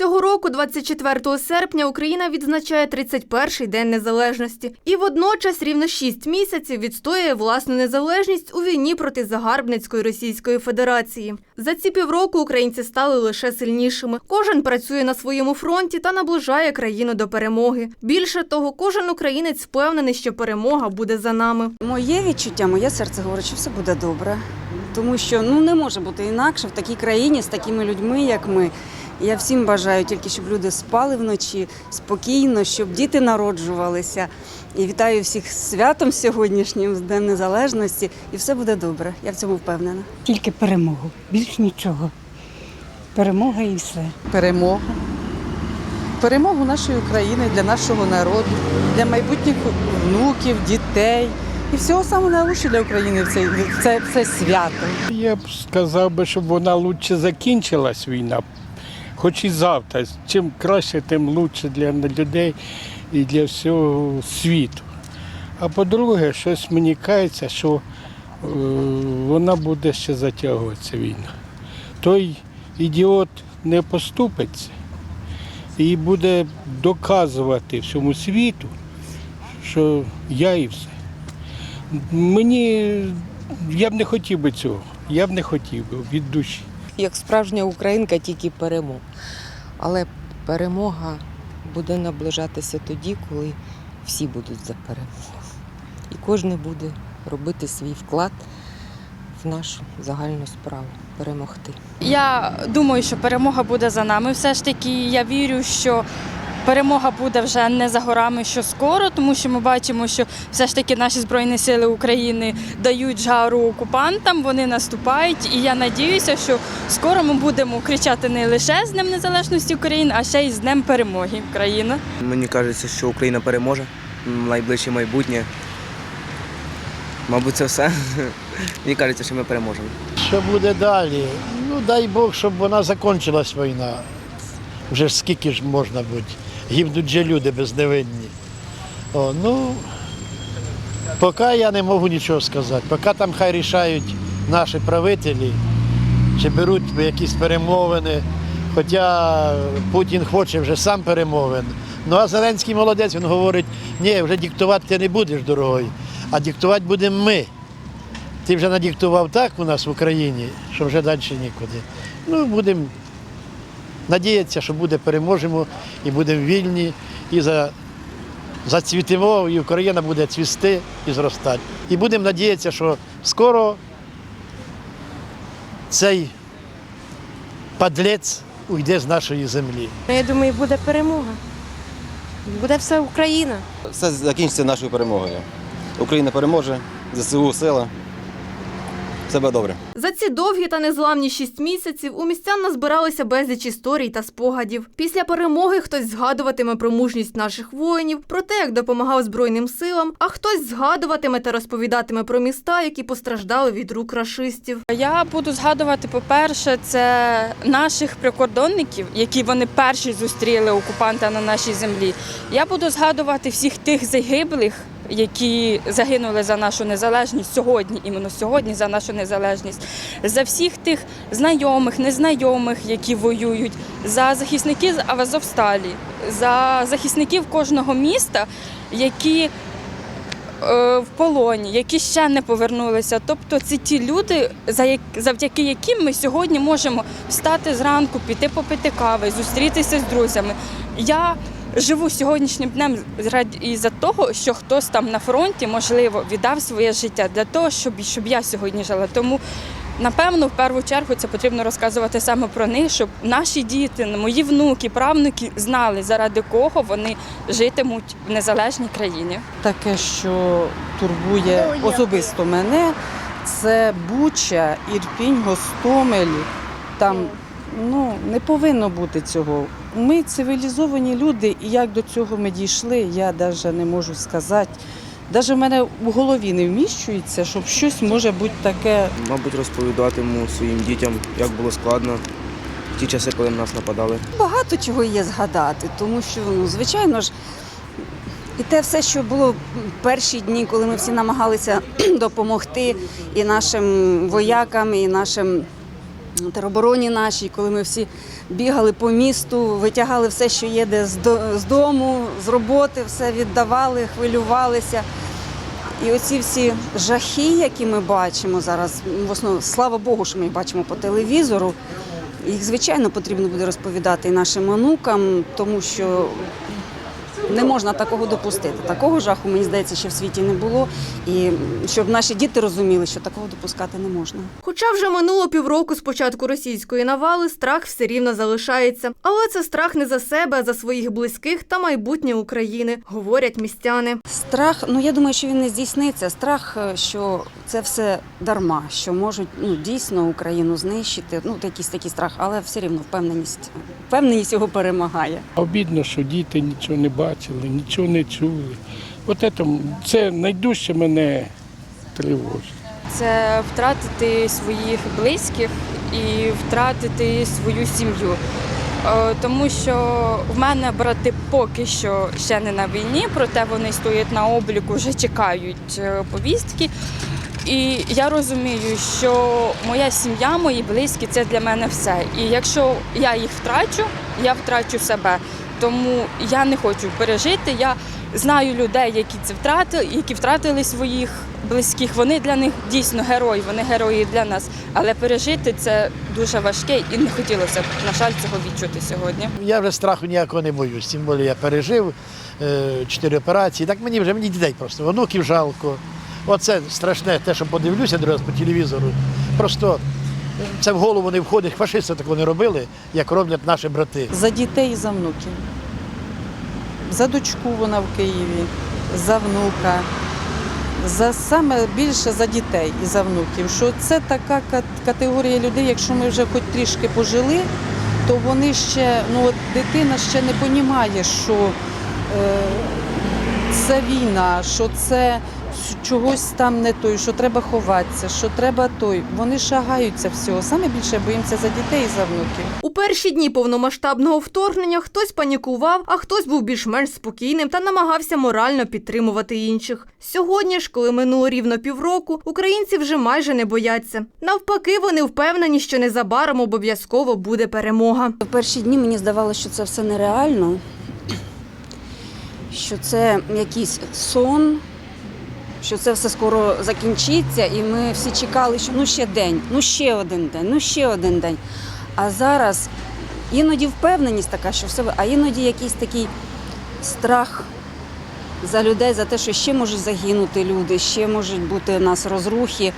Цього року, 24 серпня, Україна відзначає 31-й день незалежності і водночас рівно 6 місяців відстоює власну незалежність у війні проти загарбницької Російської Федерації. За ці півроку українці стали лише сильнішими. Кожен працює на своєму фронті та наближає країну до перемоги. Більше того, кожен українець впевнений, що перемога буде за нами. Моє відчуття, моє серце говорить, що все буде добре. Тому що ну не може бути інакше в такій країні з такими людьми, як ми. Я всім бажаю тільки, щоб люди спали вночі спокійно, щоб діти народжувалися. І вітаю всіх з святом сьогоднішнім, з Днем Незалежності, і все буде добре. Я в цьому впевнена. Тільки перемогу, більш нічого. Перемога і все. перемогу. Перемогу нашої України для нашого народу, для майбутніх внуків, дітей і всього самого найкращого для України в це, це, це свято. Я б сказав би, щоб вона лучше закінчилась війна, хоч і завтра. Чим краще, тим лучше для людей і для всього світу. А по-друге, щось мені кається, що е, вона буде ще затягуватися війна. Той ідіот не поступиться і буде доказувати всьому світу, що я і все. Мені я б не хотів би цього. Я б не хотів би від душі. Як справжня українка, тільки перемог. Але перемога буде наближатися тоді, коли всі будуть за перемогу. І кожен буде робити свій вклад в нашу загальну справу перемогти. Я думаю, що перемога буде за нами. Все ж таки, я вірю, що перемога буде вже не за горами, що скоро, тому що ми бачимо, що все ж таки наші збройні сили України дають жару окупантам, вони наступають. І я надіюся, що скоро ми будемо кричати не лише з Днем Незалежності України, а ще й з Днем перемоги України. Мені кажеться, що Україна переможе в найближче майбутнє. Мабуть, це все. Мені кажеться, що ми переможемо. Що буде далі? Ну дай Бог, щоб вона закінчилась війна. Вже скільки ж можна бути? Гибнуть же люди безневинні. О, ну, поки я не можу нічого сказати. Поки там хай рішають наші правителі, чи беруть якісь перемовини. Хоча Путін хоче вже сам перемовин. Ну а Зеленський молодець, він говорить, ні, вже диктувати ти не будеш, дорогой, а диктувати будемо ми. Ти вже надиктував так у нас в Україні, що вже далі нікуди. Ну, будемо надіятися, що буде переможемо і будемо вільні, і за, зацвітимо, і Україна буде цвісти і зростати. І будемо надіятися, що скоро цей падлець уйде з нашої землі. Я думаю, буде перемога. Буде все Україна. Все закінчиться нашою перемогою. Україна переможе, ЗСУ сила. Все буде добре. За ці довгі та незламні шість місяців у містян назбиралися безліч історій та спогадів. Після перемоги хтось згадуватиме про мужність наших воїнів, про те, як допомагав Збройним силам, а хтось згадуватиме та розповідатиме про міста, які постраждали від рук рашистів. Я буду згадувати, по-перше, це наших прикордонників, які вони перші зустріли окупанта на нашій землі. Я буду згадувати всіх тих загиблих, які загинули за нашу незалежність сьогодні, іменно сьогодні за нашу незалежність, за всіх тих знайомих, незнайомих, які воюють, за захисників з Азовсталі, за захисників кожного міста, які е, в полоні, які ще не повернулися. Тобто це ті люди, завдяки яким ми сьогодні можемо встати зранку, піти попити кави, зустрітися з друзями. Я живу сьогоднішнім днем раді із-за того, що хтось там на фронті, можливо, віддав своє життя для того, щоб, щоб я сьогодні жила. Тому Напевно, в першу чергу це потрібно розказувати саме про них, щоб наші діти, мої внуки, правнуки знали, заради кого вони житимуть в незалежній країні. Таке, що турбує особисто мене, це Буча, Ірпінь, Гостомель. Там ну, не повинно бути цього. Ми цивілізовані люди, і як до цього ми дійшли, я навіть не можу сказати. Навіть в мене в голові не вміщується, щоб щось може бути таке Мабуть, розповідатиму своїм дітям, як було складно в ті часи, коли нас нападали. Багато чого є згадати, тому що, ну, звичайно ж, і те все, що було в перші дні, коли ми всі намагалися допомогти і нашим воякам, і нашим теробороні нашій, коли ми всі бігали по місту, витягали все, що є де з дому, з роботи, все віддавали, хвилювалися. І оці всі жахи, які ми бачимо зараз, в основному, слава Богу, що ми їх бачимо по телевізору. Їх, звичайно, потрібно буде розповідати і нашим онукам, тому що не можна такого допустити. Такого жаху, мені здається, ще в світі не було. І щоб наші діти розуміли, що такого допускати не можна. Хоча вже минуло півроку з початку російської навали, страх все рівно залишається. Але це страх не за себе, а за своїх близьких та майбутнє України, говорять містяни. Страх, ну я думаю, що він не здійсниться. Страх, е, що це все дарма, що можуть ну дійсно Україну знищити. Ну якийсь такий страх, але все рівно впевненість, впевненість його перемагає. Обідно, що діти нічого не бачили, нічого не чули. От це, це найдужче мене тривожить. Це втратити своїх близьких і втратити свою сім'ю. Е, Тому що в мене брати поки що ще не на війні, проте вони стоять на обліку, вже чекають е, повістки. І я розумію, що моя сім'я, мої близькі це для мене все. І якщо я їх втрачу, я втрачу себе. Тому я не хочу пережити. Я знаю людей, які це втратили, які втратили своїх близьких. Вони для них дійсно герої, вони герої для нас. Але пережити це дуже важке і не хотілося б, на жаль, цього відчути сьогодні. Я вже страху ніякого не боюсь. Тим більше я пережив е, чотири операції. Так мені вже мені дітей просто, онуків жалко. Оце страшне, те, що подивлюся раз по телевізору. Просто це в голову не входить. Фашисти такого не робили, як роблять наші брати. За дітей і за внуків. За дочку вона в Києві, за внука. За саме більше за дітей і за внуків. Що це така категорія людей, якщо ми вже хоч трішки пожили, то вони ще, ну от дитина ще не розуміє, що е, це війна, що це чогось там не той, що треба ховатися, що треба той. Вони шагаються всього. Саме більше боїмося за дітей і за внуків. У перші дні повномасштабного вторгнення хтось панікував, а хтось був більш-менш спокійним та намагався морально підтримувати інших. Сьогодні ж, коли минуло рівно півроку, українці вже майже не бояться. Навпаки, вони впевнені, що незабаром обов'язково буде перемога. В перші дні мені здавалося, що це все нереально, що це якийсь сон, що це все скоро закінчиться, і ми всі чекали, що ну ще день, ну ще один день, ну ще один день. А зараз іноді впевненість така, що все, а іноді якийсь такий страх за людей, за те, що ще можуть загинути люди, ще можуть бути у нас розрухи.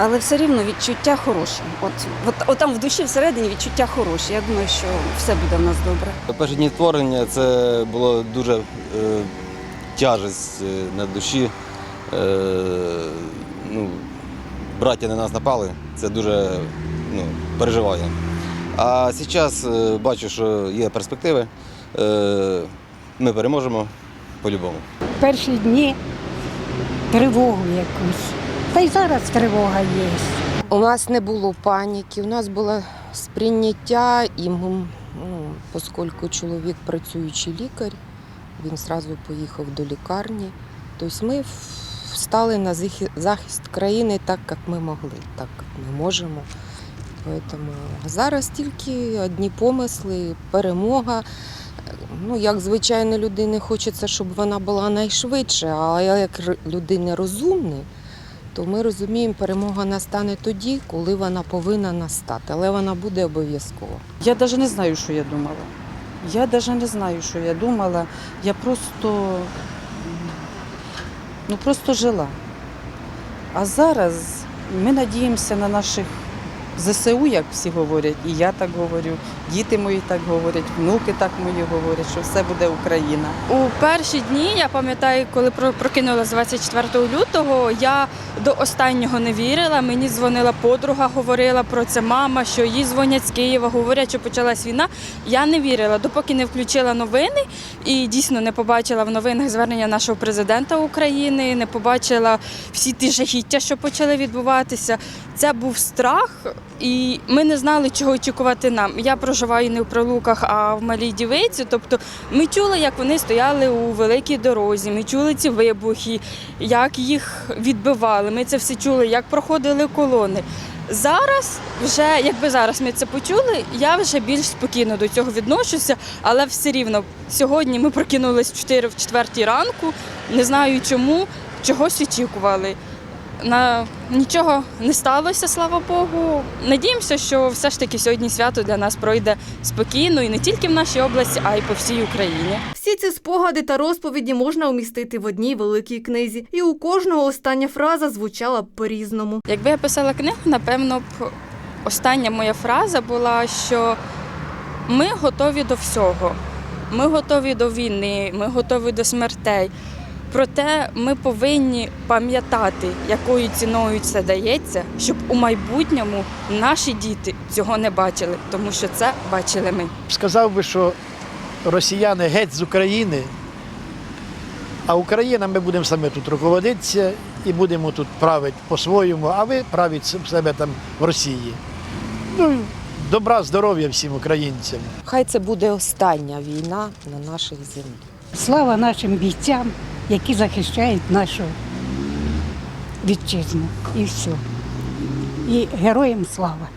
Але все рівно відчуття хороше. От, от, от там в душі всередині відчуття хороше. Я думаю, що все буде в нас добре. Перші дні вторгнення це було дуже е, тяжесть е, на душі. Е, ну, браття на нас напали, це дуже ну, переживаю. А зараз е, бачу, що є перспективи. Е, ми переможемо по-любому. Перші дні тривогу якусь. Та й зараз тривога є. У нас не було паніки, у нас було сприйняття, і ми, ну, оскільки чоловік працюючий лікар, він одразу поїхав до лікарні. Тобто ми встали на захист країни так, як ми могли, так як ми можемо. Поэтому зараз тільки одні помисли, перемога. Ну, як звичайно людини хочеться, щоб вона була найшвидше, а як людини розумний, то ми розуміємо, перемога настане тоді, коли вона повинна настати, але вона буде обов'язково. Я навіть не знаю, що я думала. Я навіть не знаю, що я думала. Я просто, ну, просто жила. А зараз ми надіємося на наших ЗСУ, як всі говорять, і я так говорю, діти мої так говорять, внуки так мої говорять, що все буде Україна. У перші дні я пам'ятаю, коли про- прокинулася 24 лютого, я до останнього не вірила. Мені дзвонила подруга, говорила про це мама, що їй дзвонять з Києва, говорять, що почалась війна. Я не вірила, допоки не включила новини і дійсно не побачила в новинах звернення нашого президента України, не побачила всі ті жахіття, що почали відбуватися. Це був страх, і ми не знали, чого очікувати нам. Я проживаю не в Прилуках, а в Малій Дівиці. Тобто ми чули, як вони стояли у великій дорозі. Ми чули ці вибухи, як їх відбивали. Ми це все чули, як проходили колони. Зараз, вже якби зараз ми це почули, я вже більш спокійно до цього відношуся, але все рівно сьогодні ми прокинулись в 4 в 4 ранку. Не знаю чому, чогось очікували. На нічого не сталося, слава Богу. Надіємося, що все ж таки сьогодні свято для нас пройде спокійно і не тільки в нашій області, а й по всій Україні. Всі ці спогади та розповіді можна умістити в одній великій книзі, і у кожного остання фраза звучала б по-різному. Якби я писала книгу, напевно б остання моя фраза була, що ми готові до всього. Ми готові до війни, ми готові до смертей. Проте ми повинні пам'ятати, якою ціною це дається, щоб у майбутньому наші діти цього не бачили, тому що це бачили ми. Сказав би, що росіяни геть з України, а Україна ми будемо саме тут руководитися і будемо тут правити по-своєму, а ви правіть себе там в Росії. Ну, добра, здоров'я всім українцям. Хай це буде остання війна на нашій землі. Слава нашим бійцям, які захищають нашу вітчизну. І все. І героям слава.